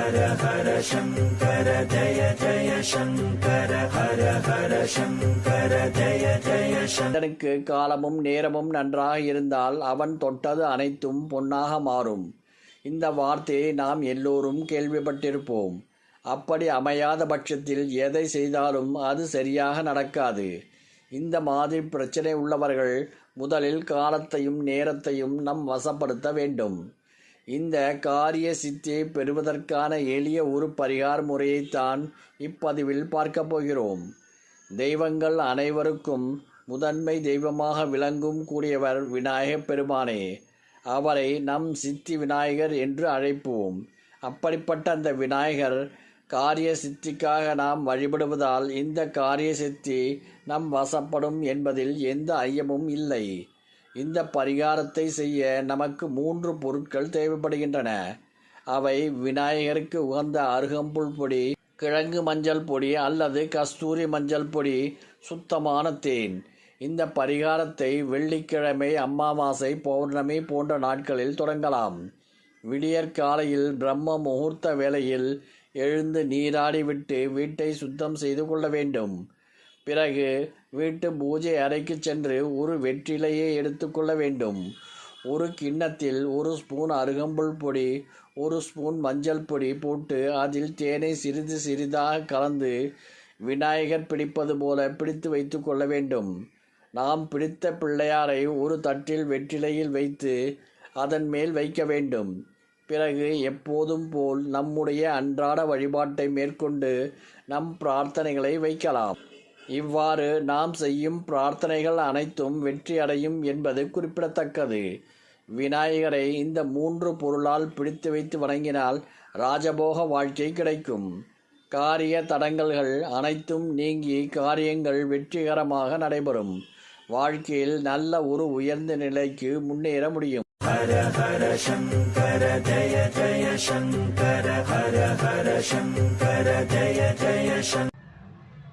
ஹர ஹர சங்கர ஜய ஜய சங்கர ஹர ஹர சங்கர ஜய ஜய சங்கரனுக்கு காலமும் நேரமும் நன்றாக இருந்தால் அவன் தொட்டது அனைத்தும் பொன்னாக மாறும். இந்த வார்த்தையை நாம் எல்லோரும் கேள்விப்பட்டிருப்போம். அப்படி அமையாத பட்சத்தில் எதை செய்தாலும் அது சரியாக நடக்காது. இந்த மாதிரி பிரச்சனை உள்ளவர்கள் முதலில் காலத்தையும் நேரத்தையும் நம் வசப்படுத்த வேண்டும். இந்த காரிய சித்தியை பெறுவதற்கான எளிய ஒரு பரிகார முறையைத்தான் இப்பதிவில் பார்க்கப் போகிறோம். தெய்வங்கள் அனைவருக்கும் முதன்மை தெய்வமாக விளங்கும் கூடியவர் விநாயகப் பெருமானே. அவரை நம் சித்தி விநாயகர் என்று அழைப்போம். அப்படிப்பட்ட அந்த விநாயகர் காரிய சித்திக்காக நாம் வழிபடுவதால் இந்த காரிய சித்தி நம் வசப்படும் என்பதில் எந்த ஐயமும் இல்லை. இந்த பரிகாரத்தை செய்ய நமக்கு மூன்று பொருட்கள் தேவைப்படுகின்றன. அவை விநாயகருக்கு உகந்த அருகம்புல் பொடி கிழங்கு மஞ்சள் பொடி அல்லது கஸ்தூரி மஞ்சள் பொடி சுத்தமான தேன். இந்த பரிகாரத்தை வெள்ளிக்கிழமை அம்மாவாசை பௌர்ணமி போன்ற நாட்களில் தொடங்கலாம். விடியற்காலையில் பிரம்ம முகூர்த்த வேளையில் எழுந்து நீராடிவிட்டு வீட்டை சுத்தம் செய்து கொள்ள வேண்டும். பிறகு வீட்டு பூஜை அறைக்கு சென்று ஒரு வெற்றிலையை எடுத்துக்கொள்ள வேண்டும். ஒரு கிண்ணத்தில் ஒரு ஸ்பூன் அருகம்புல் பொடி ஒரு ஸ்பூன் மஞ்சள் பொடி போட்டு அதில் தேனை சிறிது சிறிதாக கலந்து விநாயகர் பிடிப்பது போல பிடித்து வைத்து கொள்ள வேண்டும். நாம் பிடித்த பிள்ளையாரை ஒரு தட்டில் வெற்றிலையில் வைத்து அதன் மேல் வைக்க வேண்டும். பிறகு எப்போதும் போல் நம்முடைய அன்றாட வழிபாட்டை மேற்கொண்டு நம் பிரார்த்தனைகளை வைக்கலாம். இவ்வாறு நாம் செய்யும் பிரார்த்தனைகள் அனைத்தும் வெற்றி அடையும் என்பது குறிப்பிடத்தக்கது. விநாயகரை இந்த மூன்று பொருளால் பிடித்து வைத்து வணங்கினால் ராஜபோக வாழ்க்கை கிடைக்கும். காரிய தடங்கல்கள் அனைத்தும் நீங்கி காரியங்கள் வெற்றிகரமாக நடைபெறும். வாழ்க்கையில் நல்ல ஒரு உயர்ந்த நிலைக்கு முன்னேற முடியும். ஹர ஹர சங்கர ஜய ஜய சங்கர ஹர ஹர சங்கர ஜய ஜய சங்கர